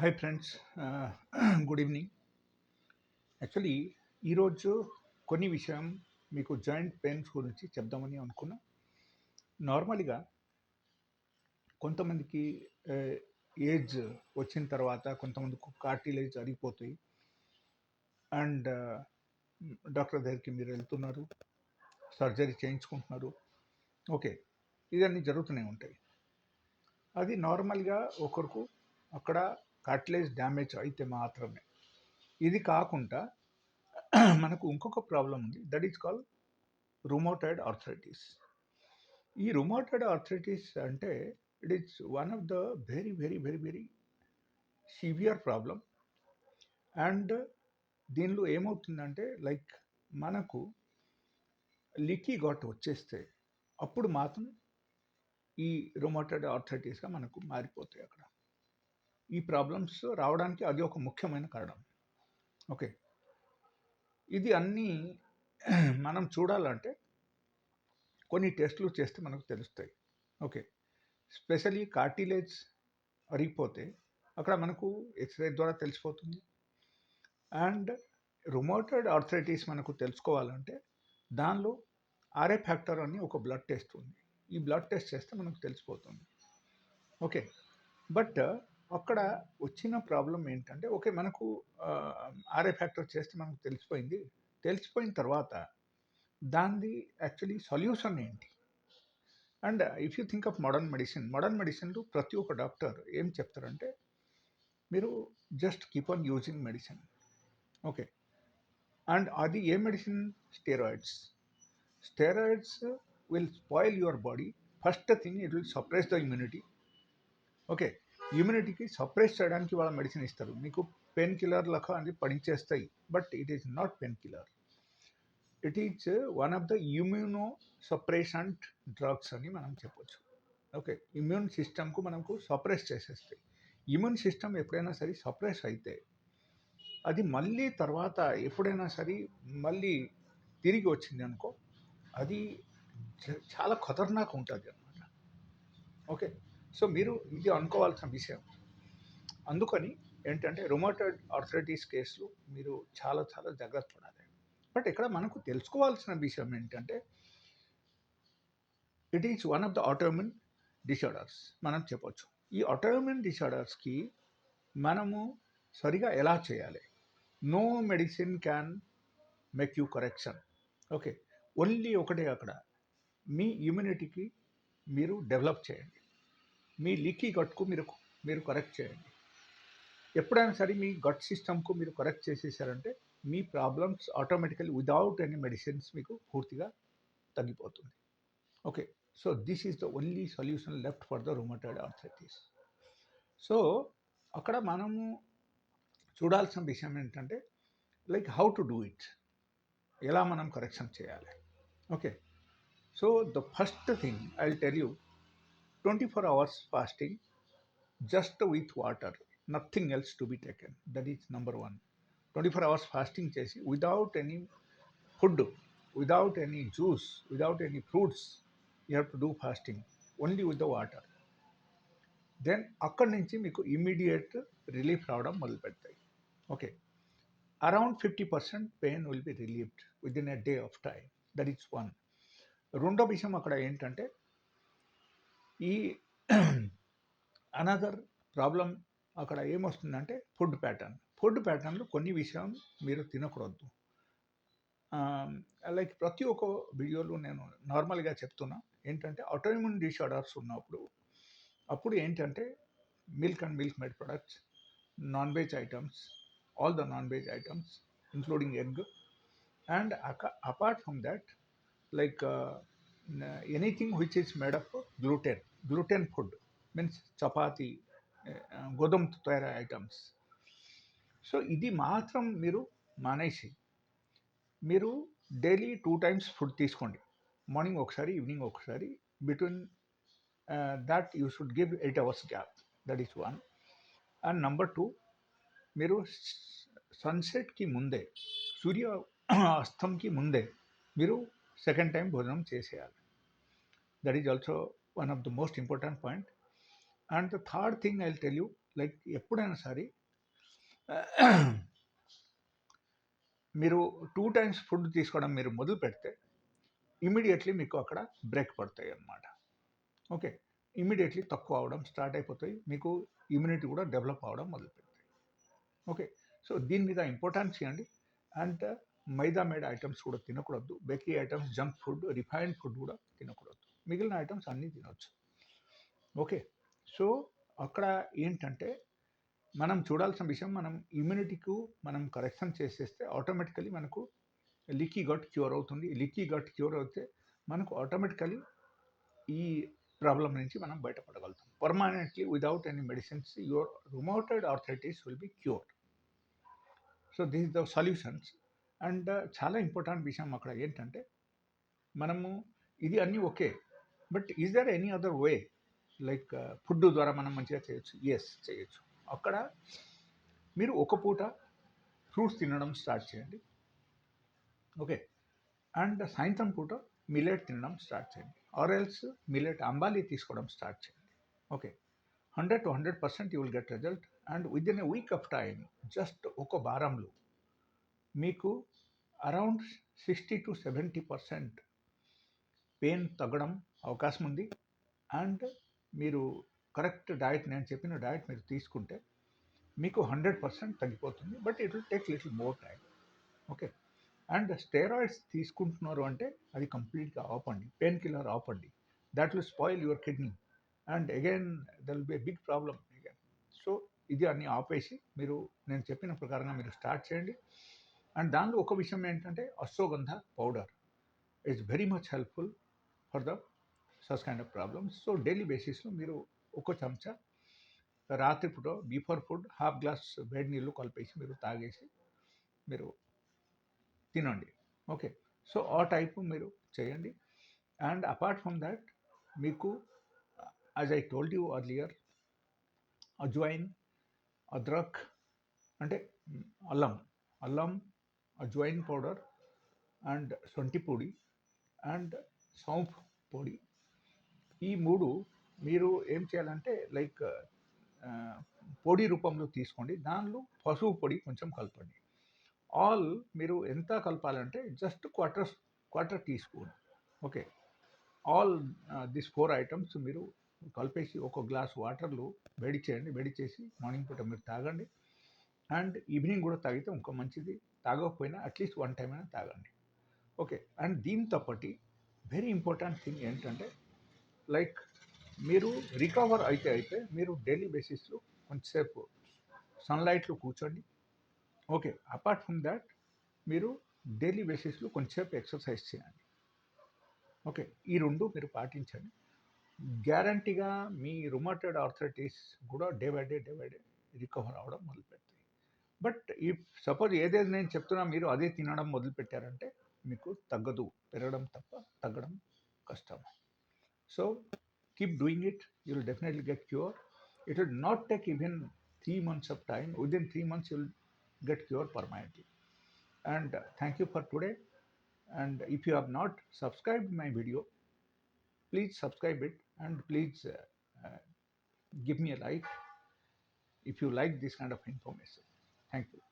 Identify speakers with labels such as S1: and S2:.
S1: Hi friends good evening actually ఈరోజు కొన్ని విషయం మీకు జాయింట్ పెయిన్స్ గురించి చెప్దామని అనుకున్నా. నార్మల్గా కొంతమందికి ఏజ్ వచ్చిన తర్వాత కొంతమందికి కార్టిలేజ్ అరిగిపోతాయి. అండ్ డాక్టర్ దగ్గరికి మీరు వెళ్తున్నారు సర్జరీ చేయించుకుంటున్నారు. ఓకే ఇవన్నీ జరుగుతూనే ఉంటాయి. అది నార్మల్గా ఒకరికి అక్కడ కార్టిలేజ్ డ్యామేజ్ అయితే మాత్రమే. ఇది కాకుండా మనకు ఇంకొక ప్రాబ్లం ఉంది. That is call rheumatoid arthritis. ఈ రుమోటైడ్ ఆర్థరైటిస్ అంటే it is one of the very very very very severe problem and దీనిలో ఏమవుతుందంటే లైక్ మనకు లికీ ఘాట్ వచ్చేస్తే అప్పుడు మాత్రం ఈ రుమోటైడ్ ఆర్థరైటిస్గా మనకు మారిపోతాయి అక్కడ. ఈ ప్రాబ్లమ్స్ రావడానికి అది ఒక ముఖ్యమైన కారణం. ఓకే. ఇది అన్నీ మనం చూడాలంటే కొన్ని టెస్టులు చేస్తే మనకు తెలుస్తాయి. ఓకే. స్పెషలీ కార్టిలేజ్ అరిగిపోతే అక్కడ మనకు ఎక్స్రే ద్వారా తెలిసిపోతుంది. అండ్ రుమోటెడ్ ఆర్థరైటిస్ మనకు తెలుసుకోవాలంటే దానిలో ఆర్ఏ ఫ్యాక్టర్ అని ఒక బ్లడ్ టెస్ట్ ఉంది. ఈ బ్లడ్ టెస్ట్ చేస్తే మనకు తెలిసిపోతుంది. ఓకే. బట్ అక్కడ వచ్చిన ప్రాబ్లం ఏంటంటే ఓకే మనకు ఆర్ఏ ఫ్యాక్టర్ చేస్తే మనకు తెలిసిపోయింది. తెలిసిపోయిన తర్వాత దానిది యాక్చువల్లీ సొల్యూషన్ ఏంటి? And if you think of modern medicine modern మెడిసిన్లో ప్రతి ఒక్క డాక్టర్ ఏం చెప్తారంటే మీరు just keep on using medicine. Okay. And అది ఏ medicine? Steroids. Steroids will spoil your body. First thing it will suppress the immunity. Okay. ఇమ్యూనిటీకి suppress చేయడానికి వాళ్ళ medicine ఇస్తారు. మీకు పెయిన్ కిల్లర్ లెక్క అది పనిచేస్తాయి but it is not pain killer. It is one of the immuno suppressant drugs అని మనం చెప్పొచ్చు. ఓకే ఇమ్యూన్ సిస్టమ్కు మనకు సప్రెస్ చేసేస్తాయి. ఇమ్యూన్ సిస్టమ్ ఎప్పుడైనా సరే సప్రెస్ అయితే అది మళ్ళీ తర్వాత ఎప్పుడైనా సరే మళ్ళీ తిరిగి వచ్చింది అనుకో అది చాలా ఖతర్నాక్ ఉంటుంది అనమాట ఓకే సో మీరు ఇది అనుకోవాల్సిన విషయం. అందుకని ఏంటంటే రొమాటైడ్ ఆర్థరైటిస్ కేసులు మీరు చాలా చాలా జాగ్రత్త పడాలి. బట్ ఇక్కడ మనకు తెలుసుకోవాల్సిన విషయం ఏంటంటే it is one of the autoimmune disorders మనం చెప్పొచ్చు. ఈ ఆటోమిన్ డిసార్డర్స్కి మనము సరిగా ఎలా చేయాలి? No medicine can make you correction okay only ఒకటే అక్కడ. మీ ఇమ్యూనిటీకి మీరు డెవలప్ చేయండి. మీ లీకీ గట్కు మీరు మీరు కరెక్ట్ చేయండి. ఎప్పుడైనా సరే మీ గట్ సిస్టమ్కు మీరు కరెక్ట్ చేసేసారంటే మీ problems automatically without any medicines మీకు పూర్తిగా తగ్గిపోతుంది. Okay so this is the only solution left for the rheumatoid arthritis so అక్కడ మనము చూడాల్సిన విషయం ఏంటంటే like how to do it ఎలా మనం కరెక్షన్ చేయాలి? Okay so the first thing I tell you twenty four hours fasting just with water nothing else to be taken that is number one twenty four hours fasting చేసి without any food without any juice without any fruits you have to do fasting only with the water then అక్కడి నుంచి మీకు immediate relief రావడం మొదలు పెడతాయి okay around fifty percent pain will be relieved within a day of time that is one రెండో విషయం అక్కడ ఏంటంటే ఈ అనదర్ ప్రాబ్లం అక్కడ ఏమొస్తుందంటే ఫుడ్ ప్యాటర్న్ ఫుడ్ ప్యాటర్న్లో కొన్ని విషయం మీరు తినకూడదు. లైక్ ప్రతి ఒక్క వీడియోలో నేను నార్మల్గా చెప్తున్నా. ఏంటంటే ఆటోఇమ్యూన్ డిసార్డర్స్ ఉన్నప్పుడు అప్పుడు ఏంటంటే milk and milk made products non veg items all the non veg items including egg and apart from that like anything which is made up gluten gluten food means chapati గోధుమ తయారు items so ఇది మాత్రం మీరు మానేసి మీరు daily two times food తీసుకోండి morning ఒకసారి evening ఒకసారి between that you should give eight hours gap that is one and number two మీరు సన్సెట్కి ముందే సూర్య అస్తంకి ముందే మీరు సెకండ్ టైం భోజనం చేసేయాలి that is also one of the most important point and the third thing I tell you like ఎప్పుడైనా సరే మీరు టూ టైమ్స్ ఫుడ్ తీసుకోవడం మీరు మొదలు పెడితే ఇమీడియట్లీ మీకు అక్కడ బ్రేక్ పడతాయి అన్నమాట. ఓకే ఇమీడియట్లీ తక్కువ అవడం స్టార్ట్ అయిపోతాయి. మీకు ఇమ్యూనిటీ కూడా డెవలప్ అవడం మొదలు పెడతాయి. ఓకే సో దీని మీద ఇంపార్టెన్స్ ఇవ్వండి అండ్ మైదా మేడ్ ఐటమ్స్ కూడా తినకూడదు. Bakery items junk food refined food కూడా తినకూడదు. మిగిలిన ఐటమ్స్ అన్నీ తినవచ్చు ఓకే సో అక్కడ ఏంటంటే మనం చూడాల్సిన విషయం మనం ఇమ్యూనిటీకు మనం కరెక్షన్ చేసేస్తే ఆటోమేటికలీ మనకు లిక్కీ గట్ క్యూర్ అవుతుంది. లిక్కీ గట్ క్యూర్ అవుతే మనకు ఆటోమేటికలీ ఈ ప్రాబ్లం నుంచి మనం బయటపడగలుగుతాం. Permanently without any medicines your rheumatoid arthritis will be cured so this is the solutions and చాలా ఇంపార్టెంట్ విషయం అక్కడ ఏంటంటే మనము ఇది అన్నీ okay but is there any other way like food ద్వారా మనం మంచిగా చేయొచ్చు? ఎస్ చేయొచ్చు. అక్కడ మీరు ఒక పూట ఫ్రూట్స్ తినడం స్టార్ట్ చేయండి. ఓకే అండ్ సాయంత్రం పూట మిలెట్ తినడం స్టార్ట్ చేయండి. ఆర్ ఎల్స్ మిలెట్ అంబాలి తీసుకోవడం స్టార్ట్ చేయండి. Okay hundred to hundred percent you will get result and within a week of time just ఒక వారంలో మీకు around sixty to seventy percent pain తగ్గడం అవకాశం ఉంది అండ్ మీరు కరెక్ట్ డయట్ నేను చెప్పిన డయట్ మీరు తీసుకుంటే మీకు హండ్రెడ్ పర్సెంట్ తగ్గిపోతుంది. But it will take little more time okay? And steroids తీసుకుంటున్నారు అంటే అది కంప్లీట్గా ఆపండి పెయిన్ కిల్లర్ ఆపండి that will spoil your kidney. And again there'll be big problem again. So ఇది అన్ని ఆపేసి మీరు నేను చెప్పిన ప్రకారంగా మీరు స్టార్ట్ చేయండి. అండ్ దానిలో ఒక విషయం ఏంటంటే ashwagandha powder. It's very much helpful for the such kind of problems. So daily బేసిస్లో మీరు ఒక చెంచా రాత్రిపూట బిఫోర్ ఫుడ్ హాఫ్ గ్లాస్ వేడి నీళ్ళు కలిపేసి మీరు తాగేసి మీరు తినండి. ఓకే. సో ఆ టైపు మీరు చేయండి. అండ్ అపార్ట్ ఫ్రమ్ దాట్ మీకు as I told you earlier ajwain అద్రక్ అంటే అల్లం అల్లం అజ్వైన్ పౌడర్ అండ్ సొంటి పొడి అండ్ సౌంఫ్ పొడి ఈ మూడు మీరు ఏం చేయాలంటే లైక్ పొడి రూపంలో తీసుకోండి. దానిలో పసుపు పొడి కొంచెం కలపండి. ఆల్ మీరు ఎంత కలపాలంటే just quarter quarter teaspoon okay. All this four items మీరు కలిపేసి ఒక గ్లాస్ వాటర్లో వేడి చేయండి. వేడి చేసి మార్నింగ్ పూట మీరు తాగండి. అండ్ ఈవినింగ్ కూడా తాగితే ఇంకా మంచిది. తాగకపోయినా అట్లీస్ట్ వన్ టైం అయినా తాగండి. ఓకే. అండ్ దీంతో పాటి వెరీ ఇంపార్టెంట్ థింగ్ ఏంటంటే లైక్ మీరు రికవర్ అయితే అయితే మీరు డైలీ బేసిస్లో కొంతసేపు సన్లైట్లో కూర్చోండి. ఓకే అపార్ట్ ఫ్రమ్ దాట్ మీరు డైలీ బేసిస్లో కొంచెంసేపు ఎక్సర్సైజ్ చేయండి. ఓకే ఈ రెండు మీరు పాటించండి. గ్యారంటీగా మీ రుమాటెడ్ ఆర్థరైటిస్ కూడా day by day day by day recover అవ్వడం మొదలుపెడతాయి. బట్ ఈ సపోజ్ ఏదైతే నేను చెప్తున్నా మీరు అదే తినడం మొదలుపెట్టారంటే మీకు తగ్గదు పెరగడం తప్ప తగ్గడం కష్టం. So keep doing it. You'll definitely get cure. It will not take even three months of time. Within three months, you'll get cure permanently. And uh, thank you for today. And if you have not subscribed my video, please subscribe it and please uh, uh, give me a like if you like this kind of information. Thank you.